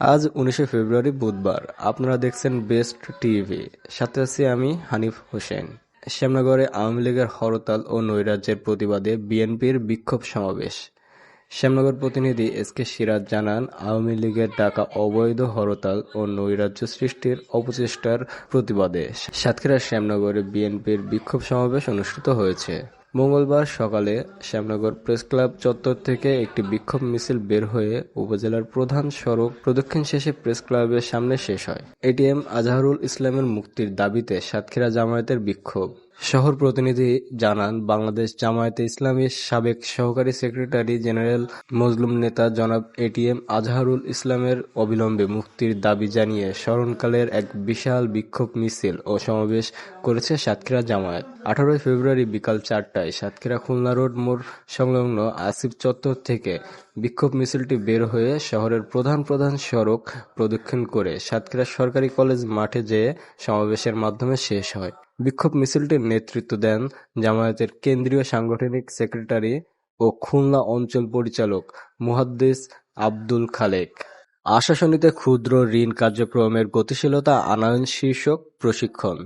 আজ উনিশে ফেব্রুয়ারি বুধবার। আপনারা দেখছেন বেস্ট টিভি। সাথে আছি আমি হানিফ হোসেন। শ্যামনগরে আওয়ামী লীগের হরতাল ও নৈরাজ্যের প্রতিবাদে বিএনপির বিক্ষোভ সমাবেশ। শ্যামনগর প্রতিনিধি এস কে সিরাজ জানান, আওয়ামী লীগের ডাকা অবৈধ হরতাল ও নৈরাজ্য সৃষ্টির অপচেষ্টার প্রতিবাদে সাতক্ষীরার শ্যামনগরে বিএনপির বিক্ষোভ সমাবেশ অনুষ্ঠিত হয়েছে। মঙ্গলবার সকালে শ্যামনগর প্রেসক্লাব চত্বর থেকে একটি বিক্ষোভ মিছিল বের হয়ে উপজেলার প্রধান সড়ক প্রদক্ষিণ শেষে প্রেসক্লাবের সামনে শেষ হয়। এটিএম আজহারুল ইসলামের মুক্তির দাবিতে সাতক্ষীরা জামায়াতের বিক্ষোভ। শহর প্রতিনিধি জানান, বাংলাদেশ জামায়াতে ইসলামীর সাবেক সহকারী সেক্রেটারি জেনারেল মজলুম নেতা জনাব এটিএম আজহারুল ইসলামের অবিলম্বে মুক্তির দাবি জানিয়ে স্মরণকালের এক বিশাল বিক্ষোভ মিছিল ও সমাবেশ করেছে সাতক্ষীরা জামায়াত। আঠারোই ফেব্রুয়ারি বিকাল চারটায় সাতক্ষীরা খুলনা রোড মোড় সংলগ্ন আসিফ চত্বর থেকে বিক্ষোভ মিছিলটি বের হয়ে শহরের প্রধান প্রধান সড়ক প্রদক্ষিণ করে সাতক্ষীরা সরকারি কলেজ মাঠে যেয়ে সমাবেশের মাধ্যমে শেষ হয়। বিক্ষোভ মিছিলটির নেতৃত্ব দেন জামায়াতের কেন্দ্রীয় সাংগঠনিক সেক্রেটারি ও খুলনা অঞ্চল পরিচালক মুহাদ্দিস আব্দুল খালেক। আশাসনীতে ক্ষুদ্র ঋণ কার্যক্রমের গতিশীলতা আনয়ন শীর্ষক প্রশিক্ষণ।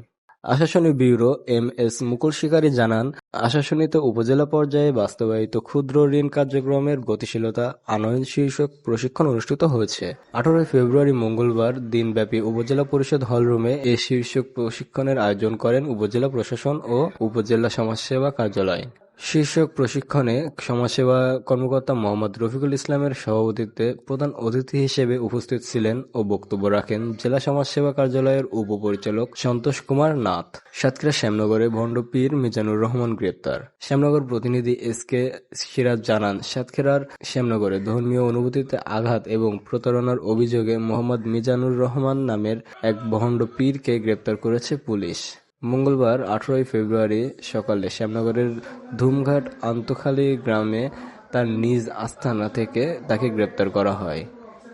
Assasuni bureau M S Mukul Shikari জানান, আশাসনীতে উপজেলা পর্যায়ে বাস্তবায়িত ক্ষুদ্র ঋণ কার্যক্রমের গতিশীলতা আনয়ন শীর্ষক প্রশিক্ষণ অনুষ্ঠিত হয়েছে। আঠারোই ফেব্রুয়ারি মঙ্গলবার দিনব্যাপী উপজেলা পরিষদ হলরুমে এ শীর্ষক প্রশিক্ষণের আয়োজন করেন উপজেলা প্রশাসন ও উপজেলা সমাজসেবা কার্যালয়। শীর্ষক প্রশিক্ষণে সমাজসেবা কর্মকর্তা মোহাম্মদ রফিকুল ইসলামের সভাপতিত্বে প্রধান অতিথি হিসেবে উপস্থিত ছিলেন ও বক্তব্য রাখেন জেলা সমাজসেবা কার্যালয়ের উপপরিচালক সন্তোষ কুমার নাথ, সাতক্ষীরা শ্যামনগরে ভণ্ড পীর মিজানুর রহমান গ্রেপ্তার। শ্যামনগর প্রতিনিধি এস কে সিরাজ জানান, সাতক্ষীরার শ্যামনগরে ধর্মীয় অনুভূতিতে আঘাত এবং প্রতারণার অভিযোগে মোহাম্মদ মিজানুর রহমান নামের এক ভণ্ড পীরকে গ্রেপ্তার করেছে পুলিশ। মঙ্গলবার আঠারোই ফেব্রুয়ারি সকালে শ্যামনগরের ধুমঘাট আন্তখালী গ্রামে তার নিজ আস্থানা থেকে তাকে গ্রেপ্তার করা হয়।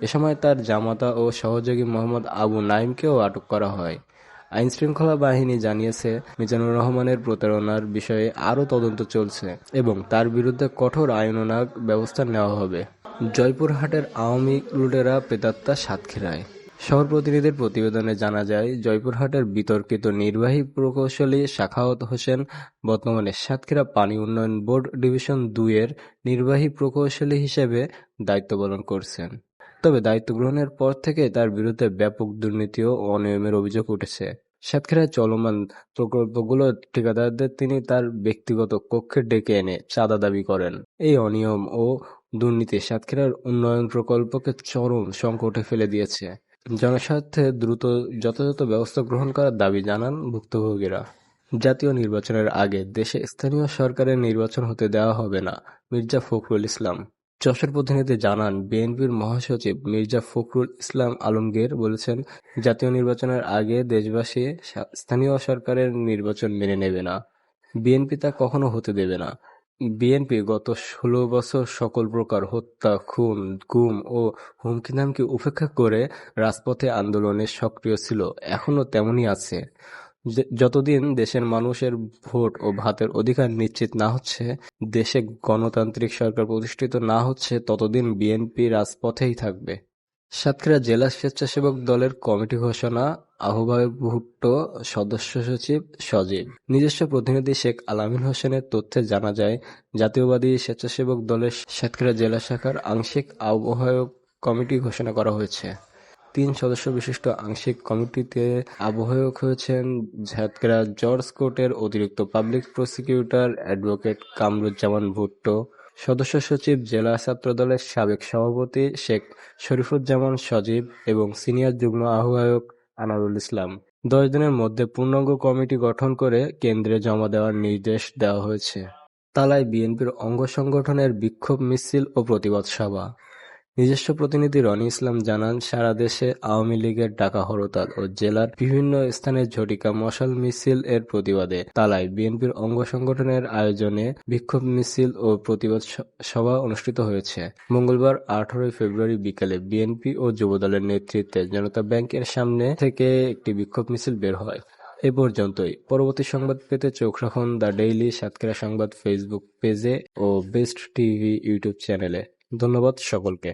এ সময় তার জামাতা ও সহযোগী মোহাম্মদ আবু নাইমকেও আটক করা হয়। আইনশৃঙ্খলা বাহিনী জানিয়েছে, মিজানুর রহমানের প্রতারণার বিষয়ে আরও তদন্ত চলছে এবং তার বিরুদ্ধে কঠোর আইনানুগ ব্যবস্থা নেওয়া হবে। জয়পুরহাটের আওয়ামী লুটেরা প্রেতাত্মা সাতক্ষীরায়। শহর প্রতিনিধির প্রতিবেদনে জানা যায়, জয়পুরহাটের বিতর্কিত নির্বাহী প্রকৌশলী সাখাওয়াত হোসেন, বর্তমানে সাতক্ষীরা পানি উন্নয়ন বোর্ড ডিভিশন দুইয়ের নির্বাহী প্রকৌশলী হিসেবে দায়িত্ব পালন করছেন। তবে দায়িত্ব গ্রহণের পর থেকে তার বিরুদ্ধে ব্যাপক দুর্নীতি ও অনিয়মের অভিযোগ উঠেছে। সাতক্ষীরায় চলমান প্রকল্পগুলো ঠিকাদারদের তিনি তার ব্যক্তিগত কক্ষে ডেকে এনে চাঁদা দাবি করেন। এই অনিয়ম ও দুর্নীতি সাতক্ষীরার উন্নয়ন প্রকল্পকে চরম সংকটে ফেলে দিয়েছে। জনস্বার্থে দ্রুত যথাযথ ব্যবস্থা গ্রহণ করার দাবি জানান ভুক্তভোগীরা। জাতীয় নির্বাচনের আগে দেশে স্থানীয় সরকারের নির্বাচন হতে দেওয়া হবে না, মির্জা ফখরুল ইসলাম। যশোর প্রতিনিধি জানান, বিএনপির মহাসচিব মির্জা ফখরুল ইসলাম আলমগীর বলেছেন, জাতীয় নির্বাচনের আগে দেশবাসী স্থানীয় সরকারের নির্বাচন মেনে নেবে না। বিএনপি তা কখনো হতে দেবে না। বিএনপি গত ষোলো বছর সকল প্রকার হত্যা, খুন, গুম ও হুমকি-ধামকি উপেক্ষা করে রাজপথে আন্দোলনে সক্রিয় ছিল, এখনও তেমনই আছে। যতদিন দেশের মানুষের ভোট ও ভাতের অধিকার নিশ্চিত না হচ্ছে, দেশে গণতান্ত্রিক সরকার প্রতিষ্ঠিত না হচ্ছে ততদিন বিএনপি রাজপথেই থাকবে। সাতক্ষীরা জেলা স্বেচ্ছাসেবক দলের কমিটি ঘোষণা আহ্বায়ক ভুট্টো সদস্য সচিব সজীব। নিজস্ব প্রতিনিধি শেখ আলামিন হোসেনের তথ্যে জানা যায়, জাতীয়বাদী স্বেচ্ছাসেবক দলের সাতক্ষীরা জেলা শাখার আংশিক আহ্বায়ক কমিটি ঘোষণা করা হয়েছে। তিন সদস্য বিশিষ্ট আংশিক কমিটিতে আহ্বায়ক হয়েছেন সাতক্ষীরা জর্জ কোর্টের অতিরিক্ত public prosecutor advocate Kamruzzaman Bhutto সদস্য সচিব জেলা ছাত্রদলের সাবেক সভাপতি শেখ শরীফুজ্জামান সজীব এবং সিনিয়র যুগ্ম আহ্বায়ক আনারুল ইসলাম। দশ দিনের মধ্যে পূর্ণাঙ্গ কমিটি গঠন করে কেন্দ্রে জমা দেওয়ার নির্দেশ দেওয়া হয়েছে। তালায় বিএনপির অঙ্গ সংগঠনের বিক্ষোভ মিছিল ও প্রতিবাদ সভা। নিজস্ব প্রতিনিধি রনি ইসলাম জানান, সারা দেশে আওয়ামী লীগের ডাকা হরতাল ও জেলার বিভিন্ন স্থানে ঝটিকা মশাল মিছিল এর প্রতিবাদে তালায় বিএনপির অঙ্গ সংগঠনের আয়োজনে বিক্ষোভ মিছিল ও প্রতিবাদ সভা অনুষ্ঠিত হয়েছে। মঙ্গলবার আঠারোই ফেব্রুয়ারি বিকেলে বিএনপি ও যুবদলের নেতৃত্বে জনতা ব্যাংকের সামনে থেকে একটি বিক্ষোভ মিছিল বের হয়। এ পর্যন্তই পরবর্তী সংবাদ পেতে চোখ রাখুন দ্য ডেইলি সাতক্ষীরা সংবাদ ফেসবুক পেজে ও বেস্ট টিভি ইউটিউব চ্যানেলে ধন্যবাদ সকলকে